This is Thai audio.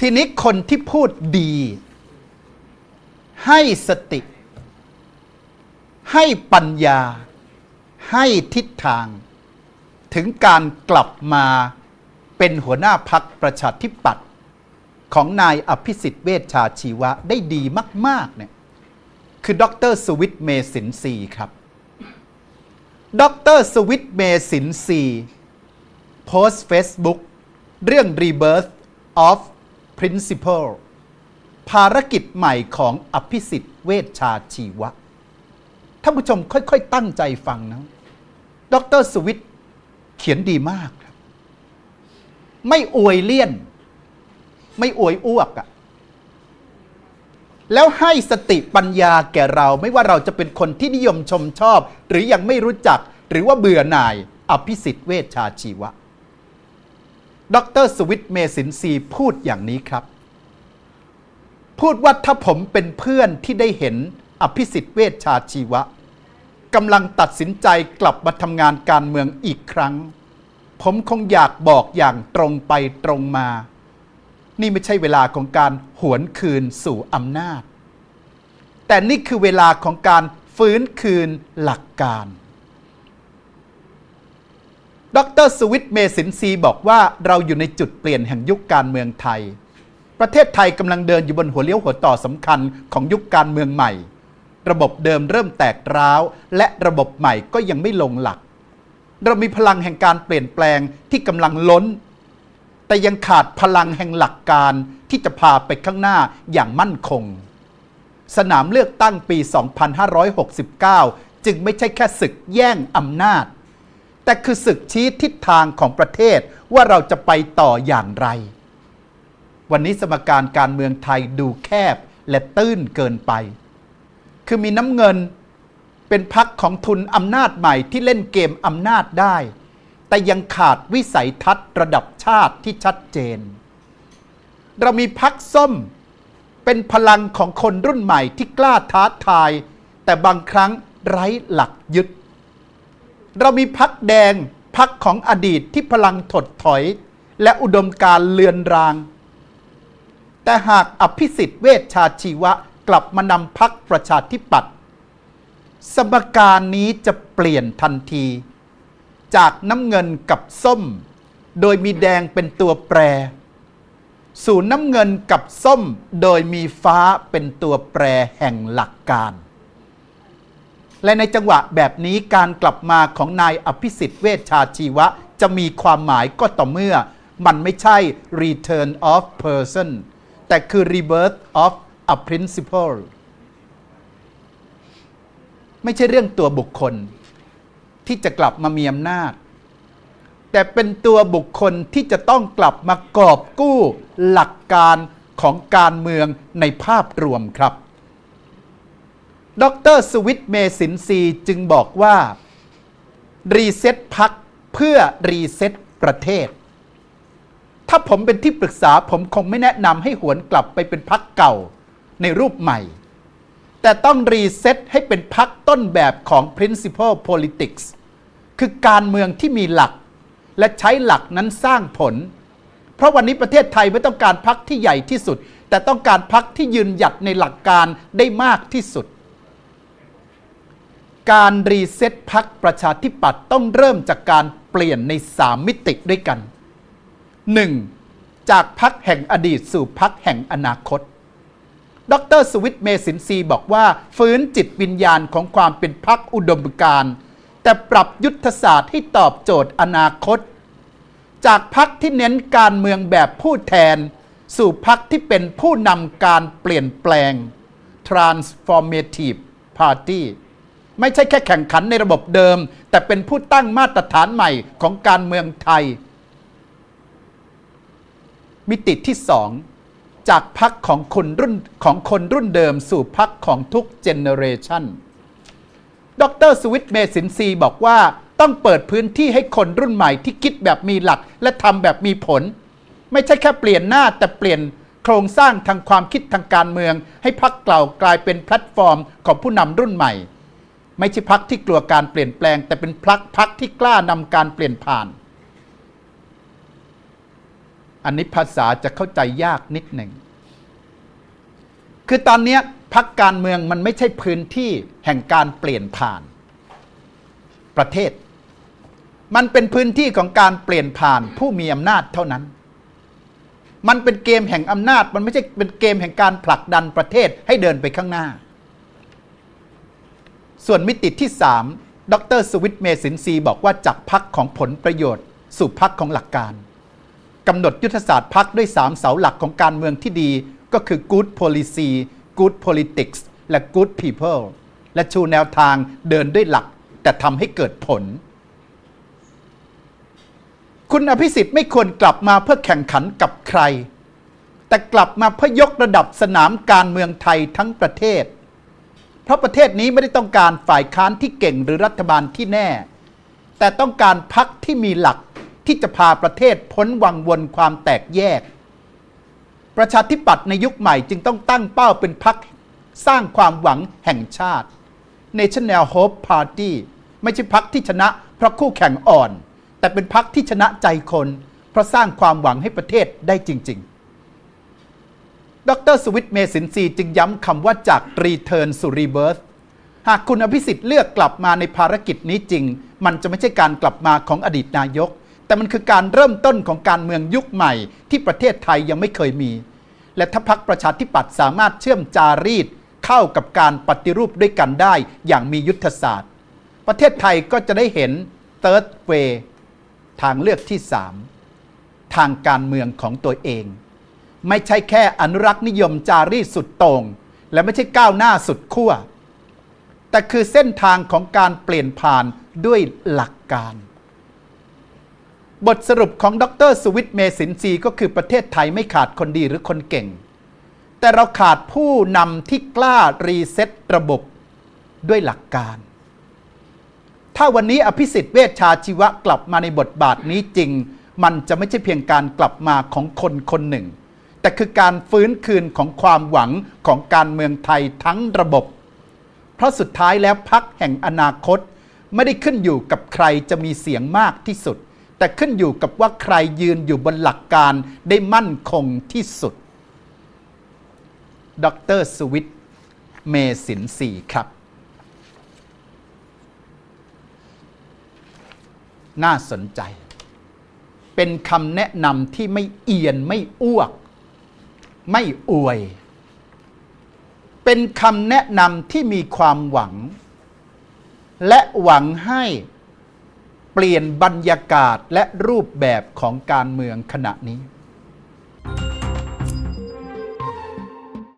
ทีนี้คนที่พูดดี ให้สติ ให้ปัญญา ให้ทิศทาง ถึงการกลับมาเป็นหัวหน้าพักประชาธิปัตย์ของนายอภิสิทธิ์เวชชาชีวะได้ดีมาก ๆ เนี่ย คือดรสวิตเมสินทรีครับ ดรสวิตเมสินทรีโพสต์ Facebook เรื่อง Rebirth of Principle ภารกิจใหม่ของอภิสิทธิ์เวชชาชีวะ ท่านผู้ชมค่อยๆ ตั้งใจฟังนะ ดรสวิตเขียนดีมากครับ ไม่อวยเลี่ยน ไม่อวยอ้วกอะแล้วให้สติปัญญาแก่เราไม่ว่าเราจะเป็นคนที่นิยมชมชอบ หรือยังไม่รู้จัก หรือว่าเบื่อหน่าย อภิสิทธิ์เวชชาชีวะ ดรสวิตเมสินทรีพูดอย่างนี้ครับ พูดว่าถ้าผมเป็นเพื่อนที่ได้เห็นอภิสิทธิ์เวชชาชีวะกำลังตัดสินใจกลับมาทำงานการเมืองอีกครั้ง ผมคงอยากบอกอย่างตรงไปตรงมา นี่ไม่ใช่เวลาของการหวนคืนสู่อำนาจ แต่นี่คือเวลาของการฟื้นคืนหลักการ ดรสวิตเมสินซีบอกว่าเราอยู่ในจุดเปลี่ยนแห่งยุคการเมืองไทย ประเทศไทยกำลังเดินอยู่บนหัวเลี้ยวหัวต่อสำคัญของยุคการเมืองใหม่ ระบบเดิมเริ่มแตกร้าว และระบบใหม่ก็ยังไม่ลงหลัก เรามีพลังแห่งการเปลี่ยนแปลงที่กำลังล้น แต่ยังขาดพลังแห่งหลักการที่จะพาไปข้างหน้าอย่างมั่นคง สนามเลือกตั้งปี 2569 จึงไม่ใช่แค่ศึกแย่งอำนาจ แต่คือศึกชี้ทิศทางของประเทศว่าเราจะไปต่ออย่างไร วันนี้สมการการเมืองไทยดูแคบและตื้นเกินไป คือมีน้ำเงินเป็นพักของทุนอำนาจใหม่ที่เล่นเกมอำนาจได้ แต่ยังขาดวิสัยทัศน์ระดับชาติที่ชัดเจน เรามีพักส้มเป็นพลังของคนรุ่นใหม่ที่กล้าท้าทาย แต่บางครั้งไร้หลักยึด เรามีพักแดงพักของอดีตที่พลังถดถอย และอุดมการเลือนราง แต่หากอภิสิทธิ์เวชชาชีวะกลับมานำพักประชาธิปัตย์สมการนี้จะเปลี่ยนทันที จากน้ำเงินกับส้ม โดยมีแดงเป็นตัวแปร สู่น้ำเงินกับส้ม โดยมีฟ้าเป็นตัวแปรแห่งหลักการ และในจังหวะแบบนี้การกลับมาของนายอภิสิทธิ์เวชชาชีวะ จะมีความหมายก็ต่อเมื่อ มันไม่ใช่ return of person แต่คือ rebirth of a principle ไม่ใช่เรื่องตัวบุคคล ที่จะกลับมามีอำนาจ แต่เป็นตัวบุคคลที่จะต้องกลับมากอบกู้หลักการของการเมืองในภาพรวมครับ ดรสวิตเมสินซีจึงบอกว่า รีเซ็ตพักเพื่อรีเซ็ตประเทศ ถ้าผมเป็นที่ปรึกษาผมคงไม่แนะนำให้หวนกลับไปเป็นพักเก่าในรูปใหม่ แต่ต้องรีเซ็ตให้เป็นพักต้นแบบของ principle politics คือการเมืองที่มีหลัก และใช้หลักนั้นสร้างผล เพราะวันนี้ประเทศไทยไม่ต้องการพักที่ใหญ่ที่สุด แต่ต้องการพักที่ยืนหยัดในหลักการได้มากที่สุด การรีเซ็ตพักประชาธิปัตย์ต้องเริ่มจากการเปลี่ยนในสามมิติด้วยกัน 1. จากพักแห่งอดีตสู่พักแห่งอนาคต ดรสวิตเมสินซีบอกว่าฟื้นจิตวิญญาณของความเป็นพักอุดมการณ์แต่ปรับยุทธศาสตร์ให้ตอบโจทย์อนาคต จากพักที่เน้นการเมืองแบบผู้แทน สู่พักที่เป็นผู้นำการเปลี่ยนแปลง transformative party ไม่ใช่แค่แข่งขันในระบบเดิม แต่เป็นผู้ตั้งมาตรฐานใหม่ของการเมืองไทย มิติที่สองจากพักของคนรุ่นของคนรุ่นเดิมสู่พักของทุกเจเนเรชันดรสวิตเมสินซีบอกว่าต้องเปิดพื้นที่ให้คนรุ่นใหม่ที่คิดแบบมีหลักและทำแบบมีผล ไม่ใช่แค่เปลี่ยนหน้าแต่เปลี่ยนโครงสร้างทางความคิดทางการเมือง ให้พักเก่ากลายเป็นแพลตฟอร์มของผู้นำรุ่นใหม่ ไม่ใช่พักที่กลัวการเปลี่ยนแปลง แต่เป็นพักพักที่กล้านำการเปลี่ยนผ่าน อันนี้ภาษาจะเข้าใจยากนิดหนึ่ง คือตอนนี้พักการเมืองมันไม่ใช่พื้นที่แห่งการเปลี่ยนผ่าน ประเทศ มันเป็นพื้นที่ของการเปลี่ยนผ่านผู้มีอำนาจเท่านั้น มันเป็นเกมแห่งอำนาจ มันไม่ใช่เป็นเกมแห่งการผลักดันประเทศให้เดินไปข้างหน้า ส่วนมิติที่ 3 ดรสวิตเมสินทรีบอกว่าจากพักของผลประโยชน์ สู่พักของหลักการกำหนดยุทธศาสตร์พักด้วย 3 เสาหลักของการเมืองที่ดี ก็คือ good policy good politics และ good people และชูแนวทางเดินด้วยหลัก แต่ทำให้เกิดผล คุณอภิสิทธิ์ไม่ควรกลับมาเพื่อแข่งขันกับใคร แต่กลับมาเพื่อยกระดับสนามการเมืองไทยทั้งประเทศ เพราะประเทศนี้ไม่ได้ต้องการฝ่ายค้านที่เก่งหรือรัฐบาลที่แน่ แต่ต้องการพักที่มีหลักที่จะพาประเทศพ้นวังวนความแตกแยก ประชาธิปัตย์ในยุคใหม่จึงต้องตั้งเป้าเป็นพักสร้างความหวังแห่งชาติ National Hope Party ไม่ใช่พักที่ชนะเพราะคู่แข่งอ่อน แต่เป็นพักที่ชนะใจคน เพราะสร้างความหวังให้ประเทศได้จริง ๆ ดรสวิตเมสินทรีจึงย้ำคำว่าจาก Return สู่ Rebirth หากคุณอภิสิทธิ์เลือกกลับมาในภารกิจนี้จริง มันจะไม่ใช่การกลับมาของอดีตนายก แต่มันคือการเริ่มต้นของการเมืองยุคใหม่ ที่ประเทศไทยยังไม่เคยมี และถ้าพักประชาธิปัตย์สามารถเชื่อมจารีตเข้ากับการปฏิรูปด้วยกันได้อย่างมียุทธศาสตร์ ประเทศไทยก็จะได้เห็น Third Way ทางเลือกที่ 3 ทางการเมืองของตัวเอง ไม่ใช่แค่อนุรักษ์นิยมจารีตสุดต่งและไม่ใช่ก้าวหน้าสุดขั้วแต่คือเส้นทางของการเปลี่ยนผ่านด้วยหลักการ บทสรุปของดรสุวิทย์เมสินทรีก็คือประเทศไทยไม่ขาดคนดีหรือคนเก่ง แต่เราขาดผู้นำที่กล้ารีเซ็ตระบบด้วยหลักการ ถ้าวันนี้อภิสิทธิ์เวชชาชีวะกลับมาในบทบาทนี้จริง มันจะไม่ใช่เพียงการกลับมาของคนคนหนึ่ง แต่คือการฟื้นคืนของความหวังของการเมืองไทยทั้งระบบ เพราะสุดท้ายแล้วพักแห่งอนาคต ไม่ได้ขึ้นอยู่กับใครจะมีเสียงมากที่สุด แต่ขึ้นอยู่กับว่าใครยืนอยู่บนหลักการได้มั่นคงที่สุด ดรสวิทเมสินสีครับ น่าสนใจ เป็นคำแนะนำที่ไม่เอียนไม่อ้วก ไม่อวย เป็นคำแนะนำที่มีความหวัง และหวังให้เปลี่ยนบรรยากาศและรูปแบบของการเมืองขณะนี้